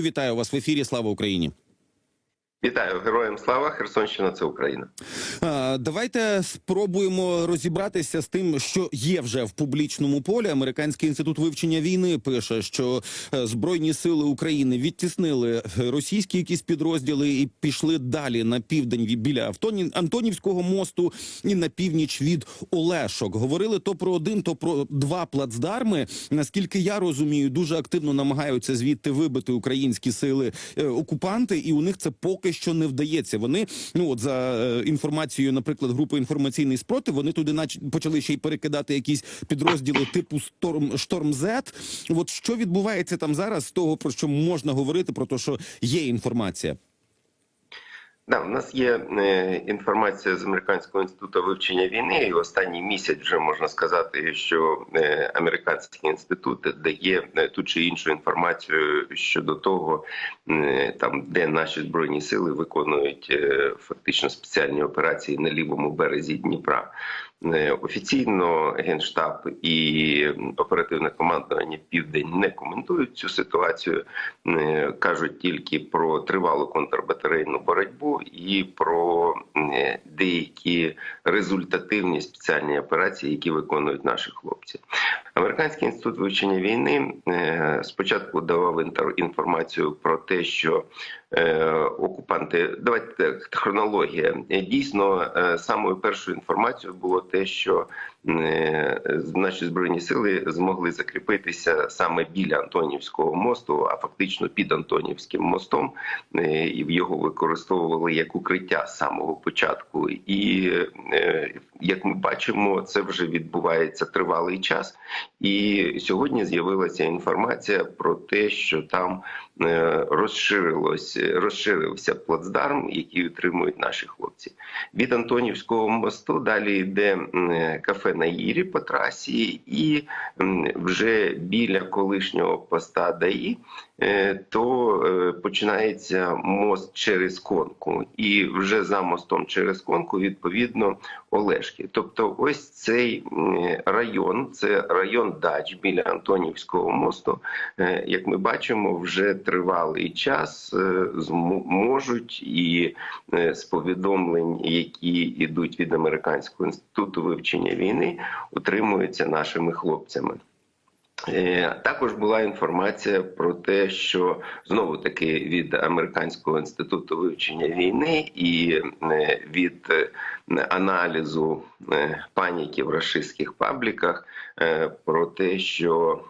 Вітаю вас в ефірі. Слава Україні. Вітаю героям слава! Херсонщина це Україна. Давайте спробуємо розібратися з тим, що є вже в публічному полі. Американський інститут вивчення війни пише, що е, збройні сили України відтіснили російські якісь підрозділи і пішли далі на південь біля Автоні Антонівського мосту і на північ від Олешок. Говорили то про один, то про два плацдарми. Наскільки я розумію, дуже активно намагаються звідти вибити українські сили е, окупанти, і у них це поки що не вдається. Вони ну от за е, інформацією, наприклад, групи інформаційний спротив, вони туди нач... почали ще й перекидати якісь підрозділи типу Storm, Storm Z. От що відбувається там зараз з того, про що можна говорити, про те, що є інформація. Да, у нас є е, інформація з американського інституту вивчення війни. І останній місяць вже можна сказати, що е, американський інститут дає е, ту чи іншу інформацію щодо того, там де наші збройні сили виконують фактично спеціальні операції на лівому березі Дніпра. Е, Офіційно генштаб і оперативне командування Південь не коментують цю ситуацію, Е, кажуть тільки про тривалу контрбатарейну боротьбу і про е, деякі результативні спеціальні операції, які виконують наші хлопці. Американський інститут вивчення війни спочатку давав інформацію про те, що окупанти давайте так, хронологія. Е, Дійсно, е, самою першою інформацією було те, що е, наші збройні сили змогли закріпитися саме біля Антонівського мосту, а фактично під Антонівським мостом, е, і його використовували як укриття з самого початку. І е, як ми бачимо, це вже відбувається тривалий час. І сьогодні з'явилася інформація про те, що там е, розширилось, розширився плацдарм, який утримують наші хлопці. Від Антонівського мосту далі йде кафе на Ірі по трасі, і вже біля колишнього поста ДАІ е, то е, починається мост через конку, і вже за мостом через конку відповідно Олешки. Тобто, ось цей район, це район дач біля Антонівського мосту. Е, Як ми бачимо, вже тривалий час е, змо- можуть і е, з повідомлень, які йдуть від американського інституту вивчення війни, утримуються нашими хлопцями. Е, Також була інформація про те, що знову таки від американського інституту вивчення війни і від аналізу паніки в рашистських пабліках про те, що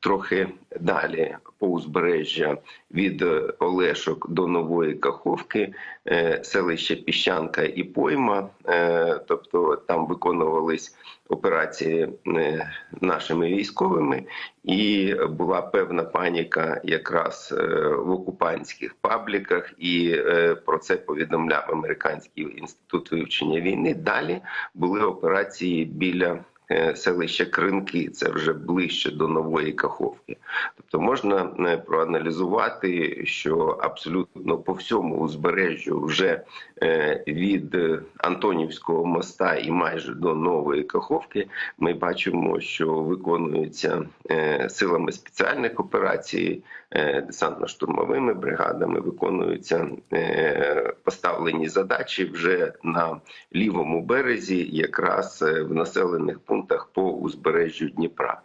трохи далі по узбережжя від е, Олешок до Нової Каховки, е, селище Піщанка і Пойма, е, тобто там виконувались операції нашими військовими, і була певна паніка якраз в окупантських пабліках, і про це повідомляв американський інститут вивчення війни. Далі були операції біля. Е, Селища Кринки, це вже ближче до нової Каховки. Тобто можна е, проаналізувати, що абсолютно по всьому узбережжю вже е, від Антонівського моста і майже до нової Каховки ми бачимо, що виконуються силами спеціальних операцій, десантно-штурмовими бригадами, виконуються поставлені задачі вже на лівому березі, якраз в населених пунктах по узбережжю Дніпра.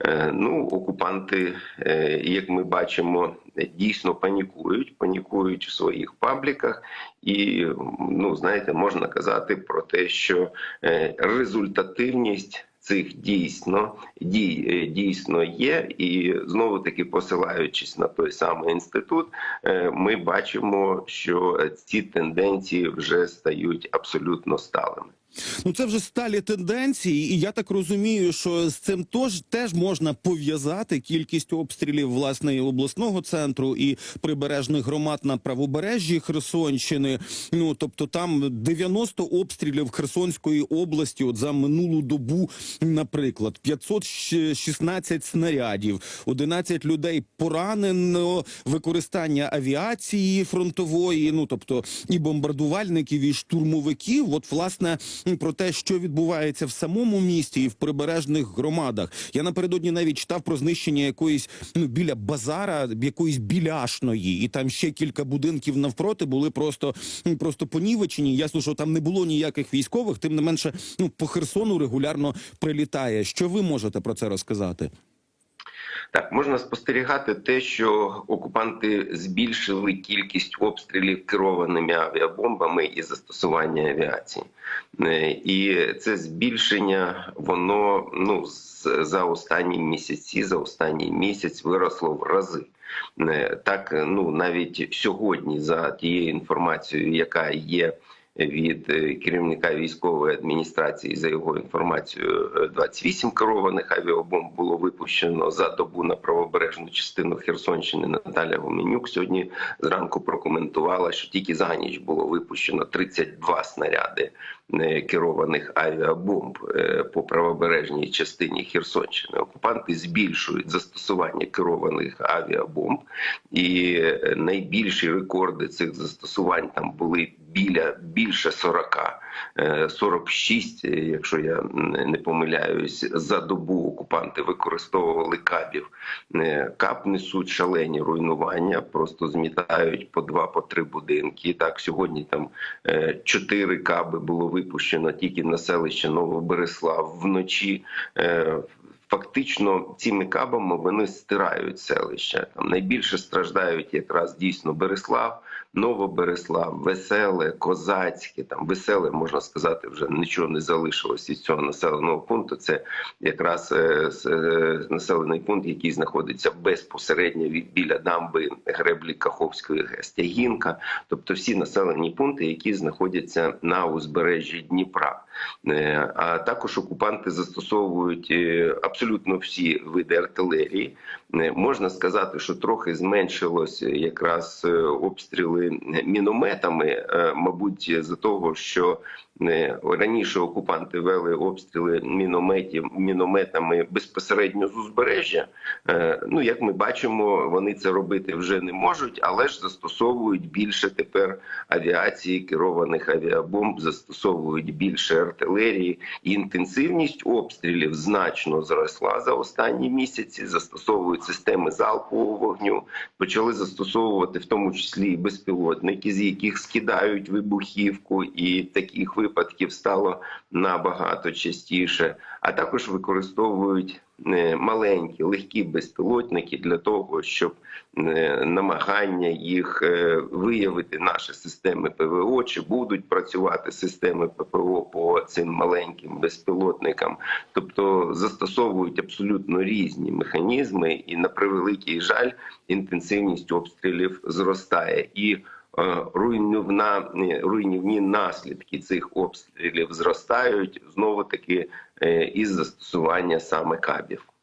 Е, Ну, окупанти, е, як ми бачимо, дійсно панікують, панікують в своїх пабліках, і ну знаєте, можна казати про те, що е, результативність. Цих дійсно дій дійсно є, і знову таки посилаючись на той самий інститут, ми бачимо, що ці тенденції вже стають абсолютно сталими. Ну це вже сталі тенденції, і я так розумію, що з цим тож теж можна пов'язати кількість обстрілів власне і обласного центру і прибережних громад на правобережжі Херсонщини. Ну тобто там 90 обстрілів Херсонської області, от за минулу добу, наприклад, 516 снарядів, 11 людей поранено, використання авіації фронтової, ну тобто і бомбардувальників, і штурмовиків. От власне про те, що відбувається в самому місті і в прибережних громадах. Я напередодні навіть читав про знищення якоїсь ну біля базара, якоїсь біляшної, і там ще кілька будинків навпроти були просто, просто понівечені. Ясно, що там не було ніяких військових. Тим не менше, ну по Херсону регулярно прилітає. Що ви можете про це розказати? Так, можна спостерігати те, що окупанти збільшили кількість обстрілів керованими авіабомбами і застосування авіації. Е, І це збільшення, воно ну за останні місяці, за останній місяць виросло в рази. Е, Так, ну навіть сьогодні, за тією інформацією, яка є від е, керівника військової адміністрації, за його інформацією, е, 28 керованих авіабомб було випущено за добу на правобережну частину Херсонщини. Наталя Гоменюк сьогодні зранку прокоментувала, що тільки за ніч було випущено 32 снаряди керованих авіабомб е, по правобережній частині Херсонщини. Окупанти збільшують застосування керованих авіабомб, і е, найбільші рекорди цих застосувань там були біля більше 40, е, 46, е, якщо я не помиляюсь, за добу окупанти використовували кабів. Е, Кап несуть шалені руйнування, просто змітають по два, по три будинки. Так сьогодні там е, чотири каби було випущено тільки на селище Новобереслав вночі. Е, Фактично цими кабами вони стирають селища. Там найбільше страждають якраз дійсно Береслав, Новобереслав, Веселе, Козацьке. Там веселе можна сказати, вже нічого не залишилось із цього населеного пункту. Це якраз е, е, населений пункт, який знаходиться безпосередньо від біля дамби греблі Каховської ГЕС. Тобто всі населені пункти, які знаходяться на узбережжі Дніпра. Е, А також окупанти застосовують е, абсолютно всі види артилерії. Е, Можна сказати, що трохи зменшилось якраз е, обстріли мінометами, е, мабуть, за того, що раніше окупанти вели обстріли мінометів мінометами безпосередньо з узбережжя. Ну як ми бачимо, вони це робити вже не можуть, але ж застосовують більше тепер авіації, керованих авіабомб, застосовують більше артилерії. Інтенсивність обстрілів значно зросла за останні місяці. Застосовують системи залпового вогню, почали застосовувати в тому числі і безпілотники, з яких скидають вибухівку, і таких випадків стало набагато частіше. А також використовують е, маленькі легкі безпілотники для того, щоб е, намагання їх е, виявити наші системи ПВО, чи будуть працювати системи ППО по цим маленьким безпілотникам, тобто застосовують абсолютно різні механізми, і на превеликий жаль, інтенсивність обстрілів зростає і. Руйнівна руйнівні наслідки цих обстрілів зростають знову таки із застосування саме кабів.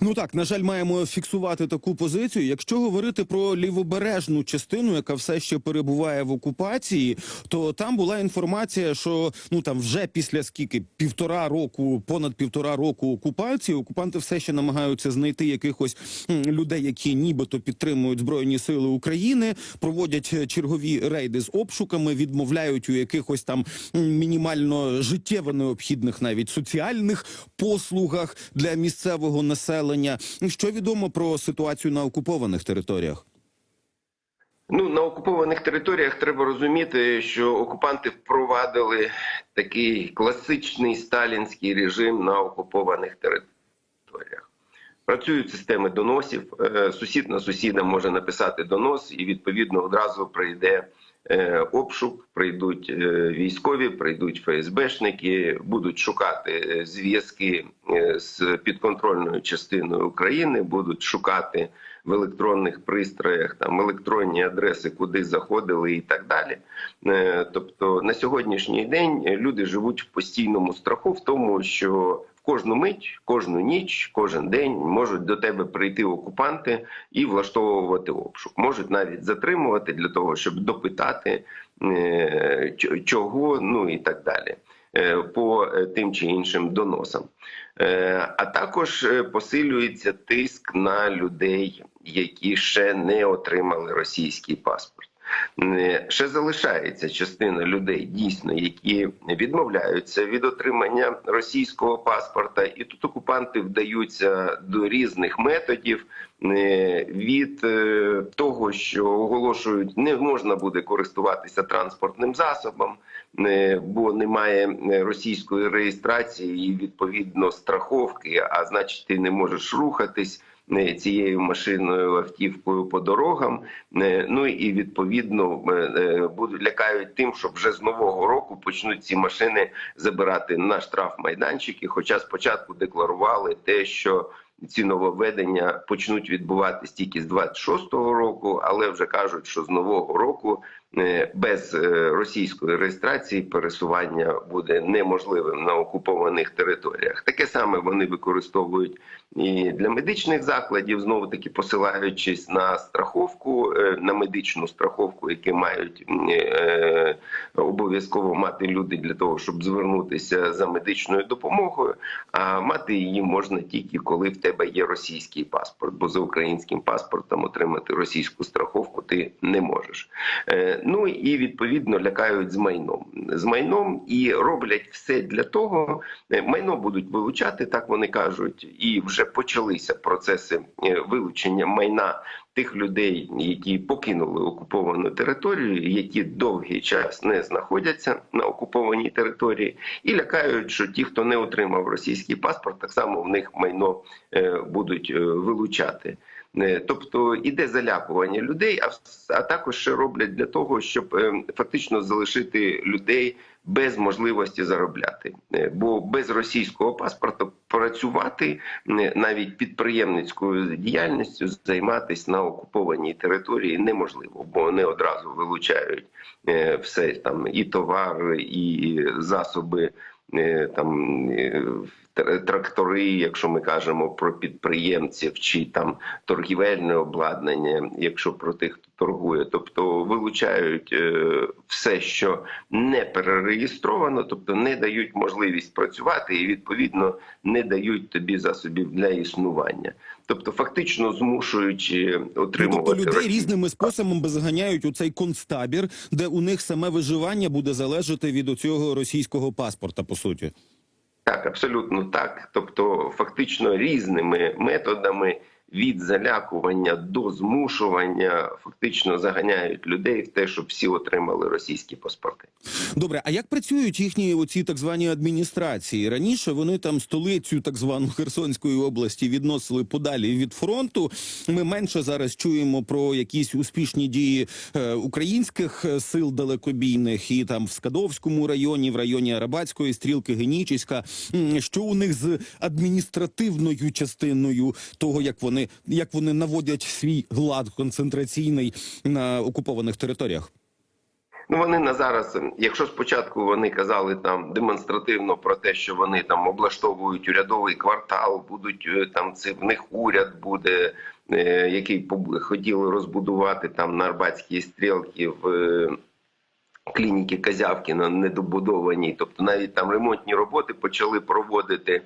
Ну так, на жаль, маємо фіксувати таку позицію. Якщо говорити про лівобережну частину, яка все ще перебуває в окупації, то там була інформація, що ну там вже після скільки півтора року, понад півтора року окупації, окупанти все ще намагаються знайти якихось людей, які нібито підтримують збройні сили України, проводять е, чергові рейди з обшуками, відмовляють у якихось там мінімально життєво необхідних навіть соціальних послугах для місцевого населення. Що відомо про ситуацію на окупованих територіях? Ну на окупованих територіях треба розуміти, що окупанти впровадили такий класичний сталінський режим на окупованих територіях. Працюють системи доносів. Е, Сусід на сусіда може написати донос, і відповідно одразу прийде обшук, прийдуть е, військові, прийдуть ФСБшники, будуть шукати е, зв'язки е, з підконтрольною частиною України, будуть шукати в електронних пристроях там електронні адреси, куди заходили, і так далі. Е, Тобто на сьогоднішній день люди живуть в постійному страху, в тому, що кожну мить, кожну ніч, кожен день можуть до тебе прийти окупанти і влаштовувати обшук. Можуть навіть затримувати для того, щоб допитати е, чого, ну і так далі. е, По е, тим чи іншим доносам, а також посилюється тиск на людей, які ще не отримали російський паспорт. Е, Ще залишається частина людей, дійсно, які відмовляються від отримання російського паспорта, і тут окупанти вдаються до різних методів. е, Від е, того, що оголошують, не можна буде користуватися транспортним засобом, бо немає російської реєстрації і відповідно страховки, а значить, ти не можеш рухатись цією машиною автівкою по дорогам. Е, Ну і відповідно е, е, будуть лякають тим, що вже з нового року почнуть ці машини забирати на штраф майданчики. Хоча спочатку декларували те, що ці нововведення почнуть відбуватись тільки з 26-го року, але вже кажуть, що з нового року е, без е, російської реєстрації пересування буде неможливим на окупованих територіях. Таке саме вони використовують і для медичних закладів, знову таки посилаючись на страховку, е, на медичну страховку, які мають е, обов'язково мати люди для того, щоб звернутися за медичною допомогою. А мати її можна тільки коли в тебе є російський паспорт, бо за українським паспортом отримати російську страховку ти не можеш. Ну і відповідно лякають з майном. З майном і роблять все для того. е, Майно будуть вилучати, так вони кажуть, і вже почалися процеси е, вилучення майна тих людей, які покинули окуповану територію, які довгий час не знаходяться на окупованій території, і лякають, що ті, хто не отримав російський паспорт, так само в них майно е, будуть вилучати. Е, Тобто іде залякування людей, а, також ще роблять для того, щоб е, фактично залишити людей без можливості заробляти. Е, Бо без російського паспорта працювати навіть підприємницькою діяльністю займатися на окупованій території неможливо, бо вони одразу вилучають все там і товар, і засоби там. е, Трактори, якщо ми кажемо про підприємців, чи там торгівельне обладнання, якщо про тих, хто торгує, тобто вилучають е, все, що не перереєстровано, тобто не дають можливість працювати і відповідно не дають тобі засобів для існування, тобто фактично змушуючи Ну, отримувати тобто людей російський різними способами заганяють у цей концтабір, де у них саме виживання буде залежати від цього російського паспорта, по суті. Так, абсолютно так. Тобто, фактично різними методами від залякування до змушування фактично заганяють людей в те, щоб всі отримали російські паспорти. Добре, а як працюють їхні оці так звані адміністрації? Раніше вони там столицю так звану Херсонської області відносили подалі від фронту. Ми менше зараз чуємо про якісь успішні дії е, українських е, сил далекобійних і там в Скадовському районі, в районі Арабатської стрілки, Генічеська. М, Що у них з адміністративною частиною того, як вони як вони наводять свій глад концентраційний на окупованих територіях? Ну вони на зараз, якщо спочатку вони казали там демонстративно про те, що вони там облаштовують урядовий квартал, будуть е, там це в них уряд буде, е, який хотіли розбудувати там на Арбатській стрілці в. е, Клініки Казявкіна недобудовані, тобто навіть там ремонтні роботи почали проводити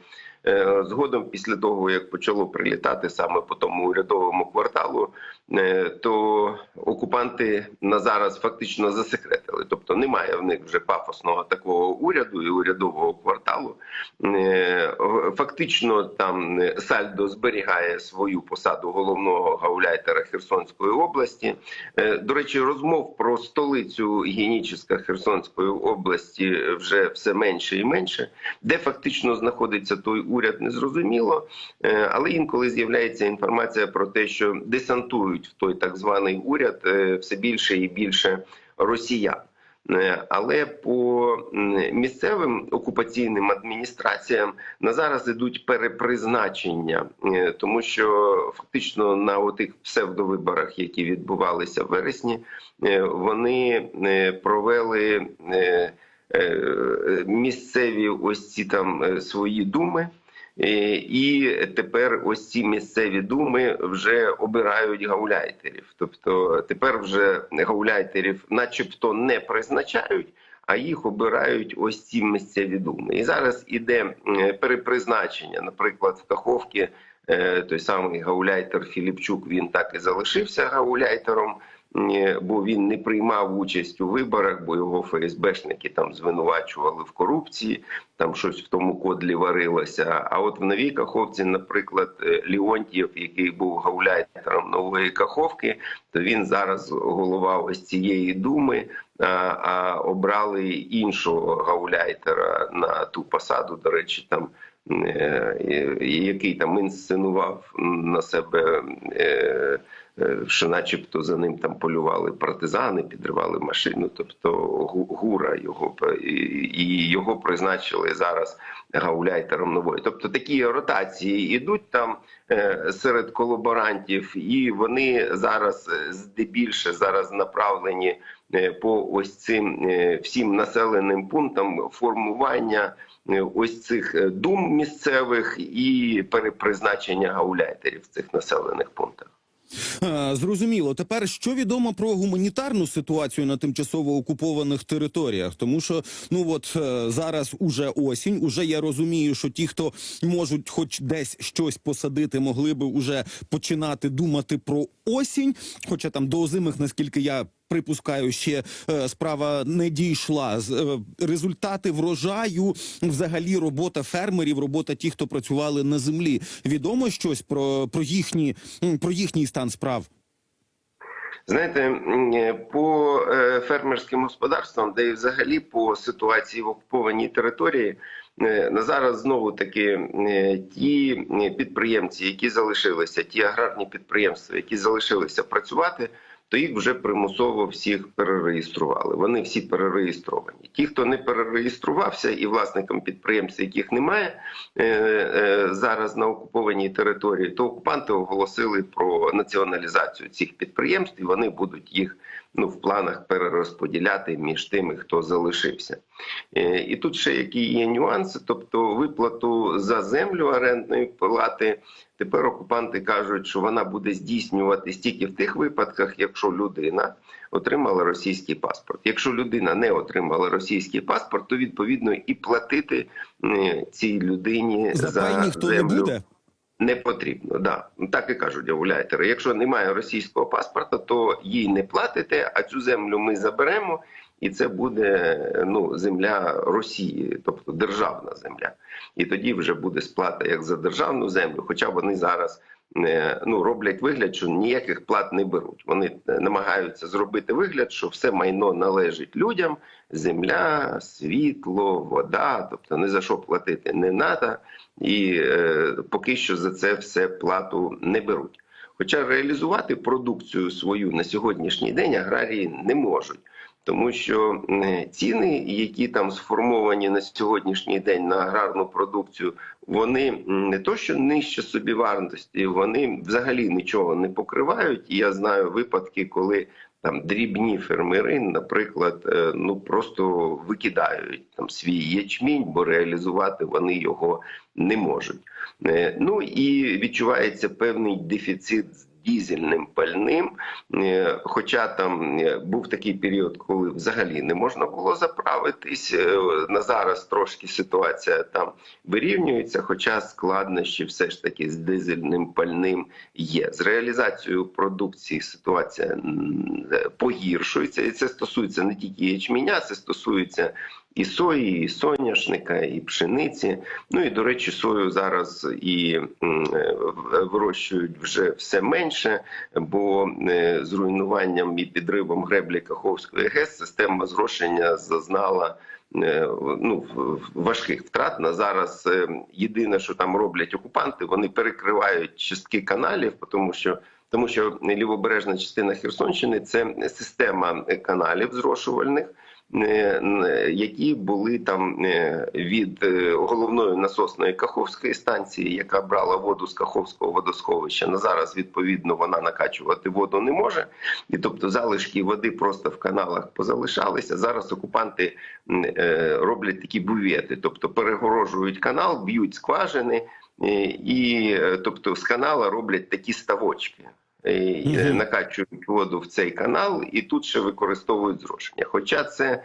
згодом, після того як почало прилітати саме по тому урядовому кварталу, е, то окупанти на зараз фактично засекретили. Тобто немає в них вже пафосного такого уряду і урядового кварталу. Е, Фактично там е, Сальдо зберігає свою посаду головного гауляйтера Херсонської області. Е, До речі, розмов про столицю гігієнічна Херсонської області вже все менше і менше, де фактично знаходиться той уряд, незрозуміло. Е, Але інколи з'являється інформація про те, що десантують в той так званий уряд е, все більше і більше росіян. Е, Але по місцевим окупаційним адміністраціям на зараз ідуть перепризначення, тому що фактично на отих псевдовиборах, які відбувалися в вересні, вони провели місцеві ось ці там свої думи. Е, І тепер ось ці місцеві думи вже обирають гауляйтерів. Тобто тепер вже гауляйтерів, начебто, не призначають, а їх обирають ось ці місцеві думи. І зараз іде перепризначення. Наприклад, в Каховці е, той самий гауляйтер Філіпчук він так і залишився гауляйтером. Е, бо він не приймав участь у виборах, бо його ФСБшники там звинувачували в корупції, там щось в тому кодлі варилося. А от в новій Каховці, наприклад, е, Леонтьєв, який був гауляйтером нової Каховки, то він зараз голова ось цієї думи. А, обрали іншого гауляйтера на ту посаду. До речі, там е, який там інсценував на себе. Е, е, що, начебто, за ним там полювали партизани, підривали машину, тобто Гу- гура його і- і його призначили зараз гауляйтером нової. Тобто такі ротації йдуть там е, серед колаборантів, і вони зараз е, здебільше зараз направлені е, по ось цим е, всім населеним пунктам формування е, ось цих е, дум місцевих і перепризначення гауляйтерів в цих населених пунктах. Е, Зрозуміло. Тепер що відомо про гуманітарну ситуацію на тимчасово окупованих територіях? Тому що ну от е, зараз уже осінь. Уже я розумію, що ті, хто можуть, хоч десь щось посадити, могли би уже починати думати про осінь. Хоча там до озимих, наскільки я. Припускаю, ще е, справа не дійшла. Е, результати врожаю, взагалі робота фермерів, робота тих, хто працювали на землі. Відомо щось про, про їхні про їхній стан справ. Знаєте, е, по фермерським господарствам, де і взагалі по ситуації в окупованій території, на зараз знову таки ті підприємці, які залишилися, ті аграрні підприємства, які залишилися працювати, то їх вже примусово всіх перереєстрували. Вони всі перереєстровані. Ті, хто не перереєструвався, і власникам підприємств, яких немає е, е, зараз на окупованій території, то окупанти оголосили про націоналізацію цих підприємств, і вони будуть їх ну в планах перерозподіляти між тими, хто залишився. Е, І тут ще які є нюанси, тобто виплату за землю орендної плати. Тепер окупанти кажуть, що вона буде здійснюватись тільки в тих випадках, якщо людина отримала російський паспорт. Якщо людина не отримала російський паспорт, то відповідно і платити е, цій людині За за, пай ніхто землю не буде. Не потрібно. Да. Так і кажуть овуляйтери. Якщо немає російського паспорта, то їй не платите, а цю землю ми заберемо, і це буде ну, земля Росії, тобто державна земля. І тоді вже буде сплата як за державну землю, хоча вони зараз. Е, Ну, роблять вигляд, що ніяких плат не беруть. Вони е, намагаються зробити вигляд, що все майно належить людям: земля, світло, вода, тобто не за що платити не треба, і е, поки що за це все плату не беруть. Хоча реалізувати продукцію свою на сьогоднішній день аграрії не можуть, тому що ціни, які там сформовані на сьогоднішній день на аграрну продукцію, вони не то, що нижче собі вартості, вони взагалі нічого не покривають. І я знаю випадки, коли там дрібні фермери, наприклад, е, ну просто викидають там свій ячмінь, бо реалізувати вони його не можуть. Е, Ну і відчувається певний дефіцит дізельним пальним. Е, Хоча там е, був такий період, коли взагалі не можна було заправитись. Е, На зараз трошки ситуація там вирівнюється, хоча складнощі все ж таки з дизельним пальним є. З реалізацією продукції ситуація погіршується, і це стосується не тільки ячменя, це стосується і сої, і соняшника, і пшениці. Ну і до речі, сою зараз і е, вирощують вже все менше, бо е, з руйнуванням і підривом греблі Каховської ГЕС система зрошення зазнала. е, Ну, важких втрат на зараз єдине, що там роблять окупанти, вони перекривають частки каналів, тому що тому що лівобережна частина Херсонщини це система каналів зрошувальних, які були там е, від е, головної насосної Каховської станції, яка брала воду з Каховського водосховища. На зараз відповідно вона накачувати воду не може, і тобто залишки води просто в каналах позалишалися. Зараз окупанти е, роблять такі бувети, тобто перегорожують канал, б'ють скважини. е, І е, тобто з канала роблять такі ставочки. Е, накачують воду в цей канал, і тут ще використовують зрошення. Хоча це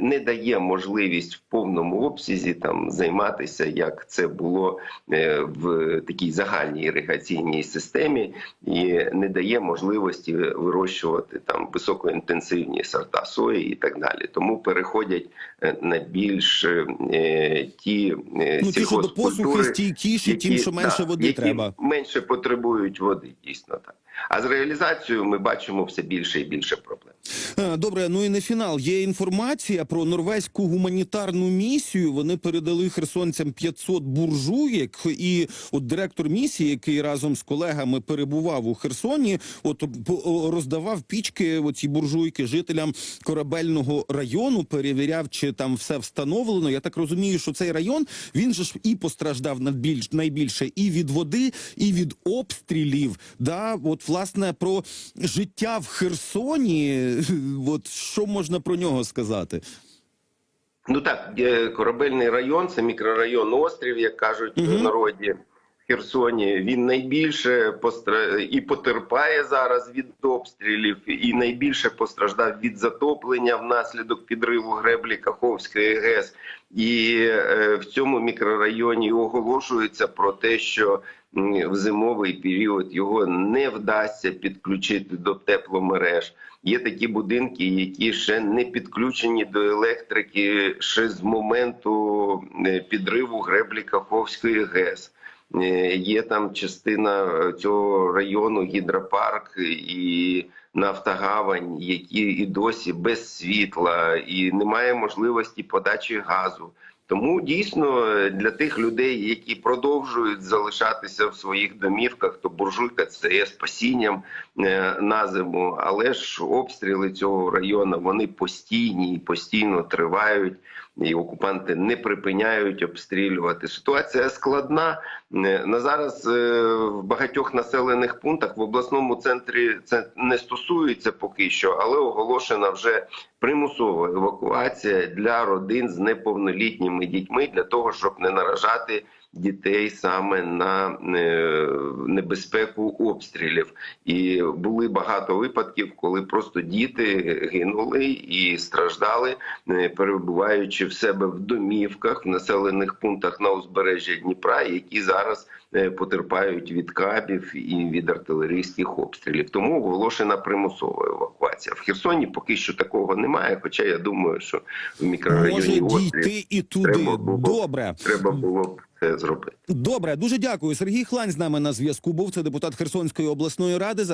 не дає можливість в повному обсязі там займатися, як це було е, в такій загальній іригаційній системі, і не дає можливості вирощувати там високоінтенсивні сорта сої і так далі. Тому переходять е, на більш е, ті е, Ну ті, що до посухи стійкіші, тим, що менше да, води які треба. менше потребують води, дійсно так. А з реалізацією ми бачимо все більше і більше проблем. Е, Добре, ну і не фінал. Є інформація про норвезьку гуманітарну місію. Вони передали херсонцям 500 буржуєк. І от директор місії, який разом з колегами перебував у Херсоні, от роздавав пічки оці буржуйки жителям корабельного району. Перевіряв, чи там все встановлено. Я так розумію, що цей район він же ж і постраждав надбільш найбільше і від води, і від обстрілів. Да, от власне про життя в Херсоні. От що можна про нього сказати? Ну так, е, корабельний район, це мікрорайон острів, як кажуть в народі в Херсоні. Він найбільше постра... і потерпає зараз від обстрілів, і найбільше постраждав від затоплення внаслідок підриву греблі Каховської ГЕС. І е, в цьому мікрорайоні оголошується про те, що в зимовий період його не вдасться підключити до тепломереж. Є такі будинки, які ще не підключені до електрики ще з моменту е, підриву греблі Каховської ГЕС. Е, Є там частина е, цього району гідропарк і Нафтогавань, які і досі без світла, і немає можливості подачі газу. Тому дійсно для тих людей, які продовжують залишатися в своїх домівках, то буржуйка це є спасінням е, на зиму. Але ж обстріли цього району вони постійні і постійно тривають. І окупанти не припиняють обстрілювати. Ситуація складна. Е, На зараз е, в багатьох населених пунктах в обласному центрі це не стосується поки що, але оголошена вже примусова евакуація для родин з неповнолітніми дітьми для того, щоб не наражати дітей саме на е, небезпеку обстрілів. І були багато випадків, коли просто діти гинули і страждали, е, перебуваючи в себе в домівках в населених пунктах на узбережжі Дніпра, які зараз е, потерпають від кабів і від артилерійських обстрілів. Тому оголошена примусова евакуація. В Херсоні поки що такого немає. Хоча я думаю, що в мікрорайоні Може дійти і туди. треба було. Добре. треба було б це зробити. Добре, дуже дякую. Сергій Хлань з нами на зв'язку. Був це депутат Херсонської обласної ради.